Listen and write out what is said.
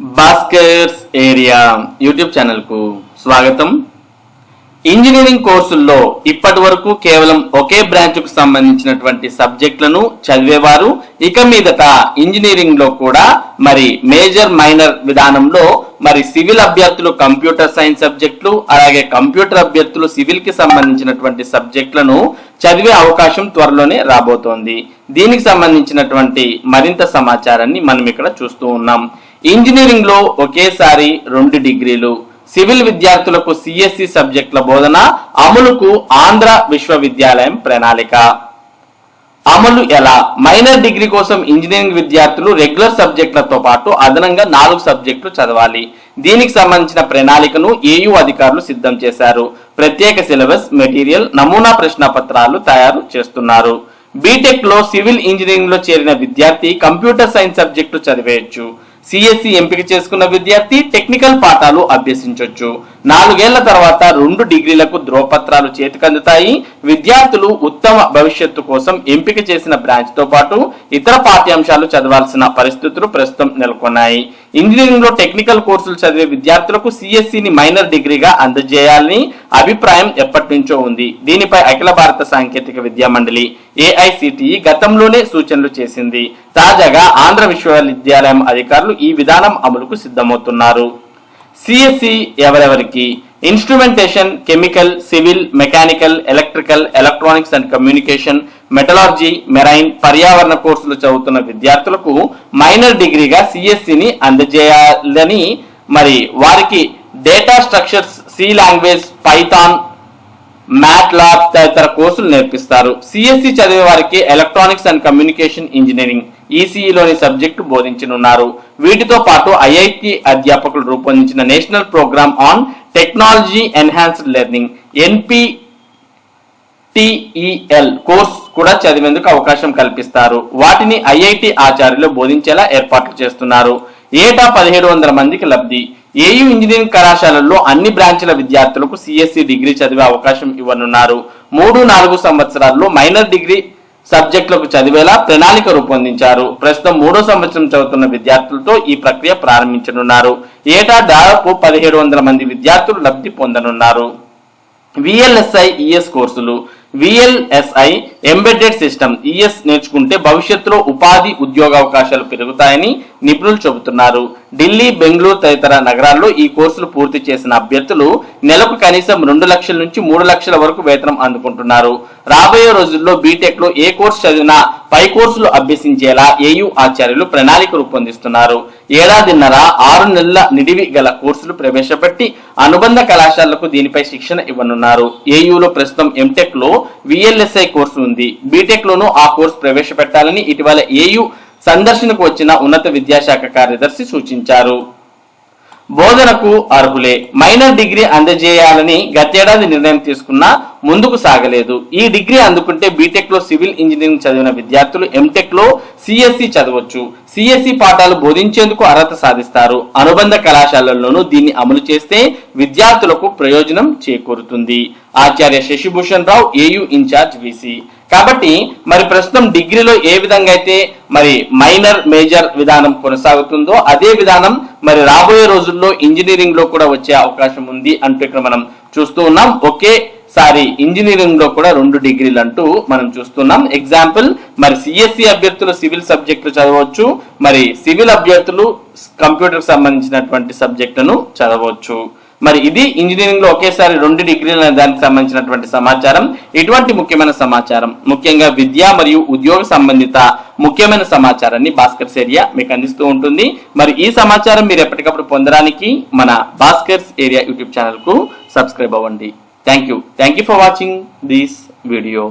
Bhaskar's area YouTube ఛానల్కు స్వాగతం. Engineering కోర్సుల్లో ఇప్పటి వరకు కేవలం ఒకే బ్రాంచ్కు సంబంధించినటువంటి సబ్జెక్టులను చదివేవారు. ఇక మీదట ఇంజనీరింగ్లో కూడా మరి మేజర్ మైనర్ విధానంలో మరి సివిల్ అభ్యర్థులు కంప్యూటర్ సైన్స్ సబ్జెక్టులు అలాగే కంప్యూటర్ అభ్యర్థులు సివిల్కి సంబంధించినటువంటి సబ్జెక్టులను చదివే అవకాశం త్వరలోనే రాబోతోంది. దీనికి సంబంధించినటువంటి మరింత సమాచారాన్ని మనం ఇక్కడ చూస్తూ ఉన్నాం. ఇంజనీరింగ్లో ఒకేసారి రెండు డిగ్రీలు సివిల్ విద్యార్థులకు సిఎస్సి సబ్జెక్టుల బోధన అమలుకు ఆంధ్ర విశ్వవిద్యాలయం ప్రణాళిక. అమలు ఎలా? మైనర్ డిగ్రీ కోసం ఇంజనీరింగ్ విద్యార్థులు రెగ్యులర్ సబ్జెక్టులతో పాటు అదనంగా నాలుగు సబ్జెక్టులు చదవాలి. దీనికి సంబంధించిన ప్రణాళికను ఏయు అధికారులు సిద్ధం చేశారు. ప్రత్యేక సిలబస్ మెటీరియల్ నమూనా ప్రశ్న పత్రాలు తయారు చేస్తున్నారు. బీటెక్లో సివిల్ ఇంజనీరింగ్లో చేరిన విద్యార్థి కంప్యూటర్ సైన్స్ సబ్జెక్టు చదివేయచ్చు. సిఎస్సి ఎంపిక చేసుకున్న విద్యార్థి టెక్నికల్ పాఠాలు అభ్యసించవచ్చు నాలుగేళ్ళ తర్వాత రెండు డిగ్రీలకు ధ్రువపత్రాలు చేతికందుతాయి. విద్యార్థులు ఉత్తమ భవిష్యత్తు కోసం ఎంపిక చేసిన బ్రాంచ్తో పాటు ఇతర పాఠ్యాంశాలు చదవాల్సిన పరిస్థితులు ప్రస్తుతం నెలకొన్నాయి. ఇంజనీరింగ్లో టెక్నికల్ కోర్సులు చదివే విద్యార్థులకు సిఎస్సిని మైనర్ డిగ్రీగా అందజేయాలని అభిప్రాయం ఎప్పటి నుంచో ఉంది. దీనిపై అఖిల భారత సాంకేతిక విద్యా మండలి ఏఐసిటిఈ గతంలోనే సూచనలు చేసింది. తాజాగా ఆంధ్ర విశ్వవిద్యాలయం అధికారులు ఈ విధానం అమలుకు సిద్ధమవుతున్నారు. సిఎస్సి ఎవరెవరికి? Instrumentation chemical civil mechanical electrical electronics and communication metallurgy marine పర్యావరణ కోర్సులు చదువుతున్న విద్యార్థులకు మైనర్ డిగ్రీగా సిఎస్సిని అందజేయాలని మరి వారికి data structures C language Python MATLAB తదితర కోర్సులు నేర్పిస్తారు. సిఎస్సి చదివే వారికి ఎలక్ట్రానిక్స్ అండ్ కమ్యూనికేషన్ ఇంజనీరింగ్ ఈసీఈలోని సబ్జెక్టు బోధించనున్నారు. వీటితో పాటు ఐఐటి అధ్యాపకులు రూపొందించిన national programme on technology enhanced learning NPTEL course కూడా చదివేందుకు అవకాశం కల్పిస్తారు. వాటిని ఐఐటి ఆచార్యులు బోధించేలా ఏర్పాట్లు చేస్తున్నారు. ఏటా పదిహేడు వందల మందికి లబ్ధి. ఏయూ ఇంజనీరింగ్ కళాశాలల్లో అన్ని బ్రాంచ్ల విద్యార్థులకు సిఎస్సి డిగ్రీ చదివే అవకాశం ఇవ్వనున్నారు. మూడు నాలుగు సంవత్సరాల్లో మైనర్ డిగ్రీ సబ్జెక్టులకు చదివేలా ప్రణాళిక రూపొందించారు. ప్రస్తుతం మూడో సంవత్సరం చదువుతున్న విద్యార్థులతో ఈ ప్రక్రియ ప్రారంభించనున్నారు. ఏటా దాదాపు పదిహేడు వందల మంది విద్యార్థులు లబ్ధి పొందనున్నారు. విఎల్ఎస్ఐ ఈఎస్ కోర్సులు విఎల్ఎస్ఐ ఎంబెడెడ్ సిస్టమ్ ఈఎస్ నేర్చుకుంటే భవిష్యత్తులో ఉపాధి ఉద్యోగ అవకాశాలు పెరుగుతాయని నిపుణులు చెబుతున్నారు. ఢిల్లీ బెంగళూరు తదితర నగరాల్లో ఈ కోర్సులు పూర్తి చేసిన అభ్యర్థులు నెలకు కనీసం రెండు లక్షల నుంచి మూడు లక్షల వరకు వేతనం అందుకుంటున్నారు. రాబోయే రోజుల్లో బీటెక్లో ఏ కోర్సు చదివినా పై కోర్సులు అభ్యసించేలా ఏయు ఆచార్యులు ప్రణాళిక రూపొందిస్తున్నారు. ఏడాదిన్నర ఆరు నెలల నిడివి గల కోర్సులు ప్రవేశపెట్టి అనుబంధ కళాశాలలకు దీనిపై శిక్షణ ఇవ్వనున్నారు. ఏయులో ప్రస్తుతం ఎంటెక్లో విఎల్ఎస్ఐ కోర్సు ఉంది. బీటెక్ లోనూ ఆ కోర్సు ప్రవేశపెట్టాలని ఇటీవల ఏయు సందర్శనకు వచ్చిన ఉన్నత విద్యాశాఖ కార్యదర్శి సూచించారు. బోధనకు అర్హులే. మైనర్ డిగ్రీ అందజేయాలని గతేడాది నిర్ణయం తీసుకున్నా ముందుకు సాగలేదు. ఈ డిగ్రీ అందుకుంటే బీటెక్లో సివిల్ ఇంజనీరింగ్ చదివిన విద్యార్థులు ఎంటెక్లో సిఎస్సి చదవచ్చు. సిఎస్సి పాఠాలు బోధించేందుకు అర్హత సాధిస్తారు. అనుబంధ కళాశాలల్లోనూ దీన్ని అమలు చేస్తే విద్యార్థులకు ప్రయోజనం చేకూరుతుంది. ఆచార్య Sasibhushan Rao AU in-charge VC కాబట్టి మరి ప్రస్తుతం డిగ్రీలో ఏ విధంగా అయితే మరి మైనర్ మేజర్ విధానం కొనసాగుతుందో అదే విధానం మరి రాబోయే రోజుల్లో ఇంజనీరింగ్లో కూడా వచ్చే అవకాశం ఉంది అంటూ ఇక్కడ మనం చూస్తూ ఉన్నాం. ఒకేసారి ఇంజనీరింగ్లో కూడా రెండు డిగ్రీలు అంటూ మనం చూస్తున్నాం. ఎగ్జాంపుల్ మరి సిఎస్సి అభ్యర్థులు సివిల్ సబ్జెక్టులు చదవచ్చు మరి సివిల్ అభ్యర్థులు కంప్యూటర్ సంబంధించినటువంటి సబ్జెక్టును చదవచ్చు. మరి ఇది ఇంజనీరింగ్లో ఒకేసారి రెండు డిగ్రీల దానికి సంబంధించినటువంటి సమాచారం. ఇటువంటి ముఖ్యమైన సమాచారం ముఖ్యంగా విద్య మరియు ఉద్యోగ సంబంధిత ముఖ్యమైన సమాచారాన్ని భాస్కర్స్ ఏరియా మీకు అందిస్తూ ఉంటుంది. మరి ఈ సమాచారం మీరు ఎప్పటికప్పుడు పొందడానికి మన భాస్కర్స్ ఏరియా యూట్యూబ్ ఛానల్కు సబ్స్క్రైబ్ అవ్వండి. Thank you. Thank you for watching this video.